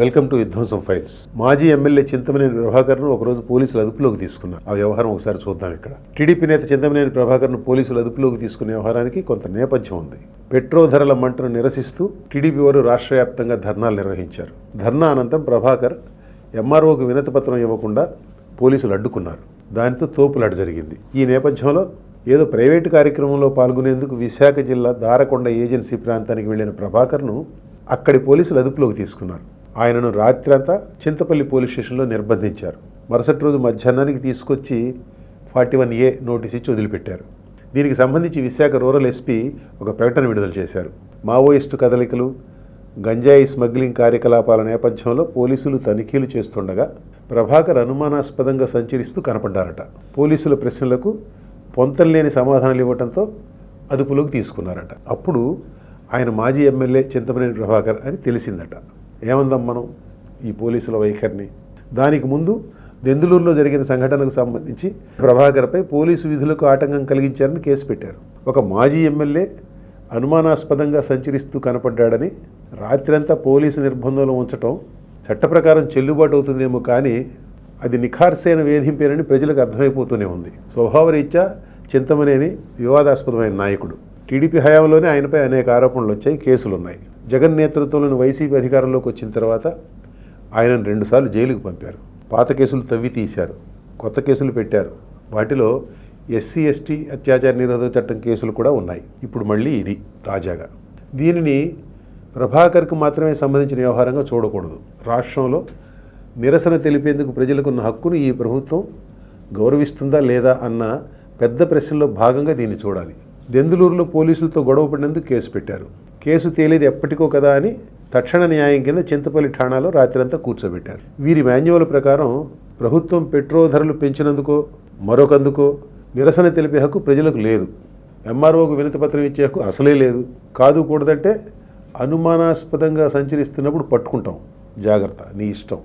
Welcome to విధ్వంసం files మాజీ MLA Chintamaneni ప్రభాకర్ను ఒకరోజు పోలీసులు అదుపులోకి తీసుకున్నారు ఆ వ్యవహారం ఒకసారి చూద్దాం ఇక్కడ. టీడీపీ నేత చింతమనేని ప్రభాకర్ను పోలీసులు అదుపులోకి తీసుకునే వ్యవహారానికి కొంత నేపథ్యం ఉంది. పెట్రో ధరల మంటను నిరసిస్తూ టీడీపీ వారు రాష్ట్ర వ్యాప్తంగా ధర్నాలు నిర్వహించారు. ధర్నా అనంతరం ప్రభాకర్ ఎంఆర్ఓకు వినతి పత్రం ఇవ్వకుండా పోలీసులు అడ్డుకున్నారు. దానితో తోపులాట జరిగింది. ఈ నేపథ్యంలో ఏదో ప్రైవేటు కార్యక్రమంలో పాల్గొనేందుకు విశాఖ జిల్లా దారకొండ ఏజెన్సీ ప్రాంతానికి వెళ్ళిన ప్రభాకర్ను అక్కడి పోలీసులు అదుపులోకి తీసుకున్నారు. ఆయనను రాత్రంతా చింతపల్లి పోలీస్ స్టేషన్లో నిర్బంధించారు. మరుసటి రోజు మధ్యాహ్నానికి తీసుకొచ్చి ఫార్టీ వన్ ఏ నోటీస్ ఇచ్చి వదిలిపెట్టారు. దీనికి సంబంధించి విశాఖ రూరల్ ఎస్పీ ఒక ప్రకటన విడుదల చేశారు. మావోయిస్టు కదలికలు గంజాయి స్మగ్లింగ్ కార్యకలాపాల నేపథ్యంలో పోలీసులు తనిఖీలు చేస్తుండగా ప్రభాకర్ అనుమానాస్పదంగా సంచరిస్తూ కనపడ్డారట. పోలీసుల ప్రశ్నలకు పొంతనలేని సమాధానాలు ఇవ్వడంతో అదుపులోకి తీసుకున్నారట. అప్పుడు ఆయన మాజీ ఎమ్మెల్యే చింతమనేని ప్రభాకర్ అని తెలిసిందట. ఏమందాం మనం ఈ పోలీసుల వైఖరిని? దానికి ముందు దెందులూరులో జరిగిన సంఘటనకు సంబంధించి ప్రభాకర్పై పోలీసు విధులకు ఆటంకం కలిగించారని కేసు పెట్టారు. ఒక మాజీ ఎమ్మెల్యే అనుమానాస్పదంగా సంచరిస్తూ కనపడ్డాడని రాత్రంతా పోలీసు నిర్బంధంలో ఉంచటం చట్ట ప్రకారం చెల్లుబాటు అవుతుందేమో కానీ అది నిఖార్సైన వేధింపేనని ప్రజలకు అర్థమైపోతూనే ఉంది. స్వభావరీత్యా చింతమనేని వివాదాస్పదమైన నాయకుడు. టీడీపీ హయాంలోనే ఆయనపై అనేక ఆరోపణలు వచ్చాయి కేసులు ఉన్నాయి జగన్ నేతృత్వంలోని వైసీపీ అధికారంలోకి వచ్చిన తర్వాత ఆయనను రెండుసార్లు జైలుకు పంపారు. పాత కేసులు తవ్వి తీశారు. కొత్త కేసులు పెట్టారు. వాటిలో ఎస్సీ ఎస్టీ అత్యాచార నిరోధక చట్టం కేసులు కూడా ఉన్నాయి. ఇప్పుడు మళ్ళీ ఇది తాజాగా. దీనిని ప్రభాకర్కు మాత్రమే సంబంధించిన వ్యవహారంగా చూడకూడదు. రాష్ట్రంలో నిరసన తెలిపేందుకు ప్రజలకున్న హక్కును ఈ ప్రభుత్వం గౌరవిస్తుందా లేదా అన్న పెద్ద ప్రశ్నలో భాగంగా దీన్ని చూడాలి. దెందులూరులో పోలీసులతో గొడవ పడినందుకు కేసు పెట్టారు. కేసు తేలేది ఎప్పటికో కదా అని తక్షణ న్యాయం కింద చింతపల్లి ఠాణాలో రాత్రంతా కూర్చోబెట్టారు. వీరి మాన్యువల్ ప్రకారం ప్రభుత్వం పెట్రోల్ ధరలు పెంచినందుకో మరొకందుకో నిరసన తెలిపే హక్కు ప్రజలకు లేదు. ఎంఆర్ఓకు వినతిపత్రం ఇచ్చే హక్కు అసలే లేదు. కాదు కూడదంటే అనుమానాస్పదంగా సంచరిస్తున్నప్పుడు పట్టుకుంటాం. జాగ్రత్త నీ ఇష్టం.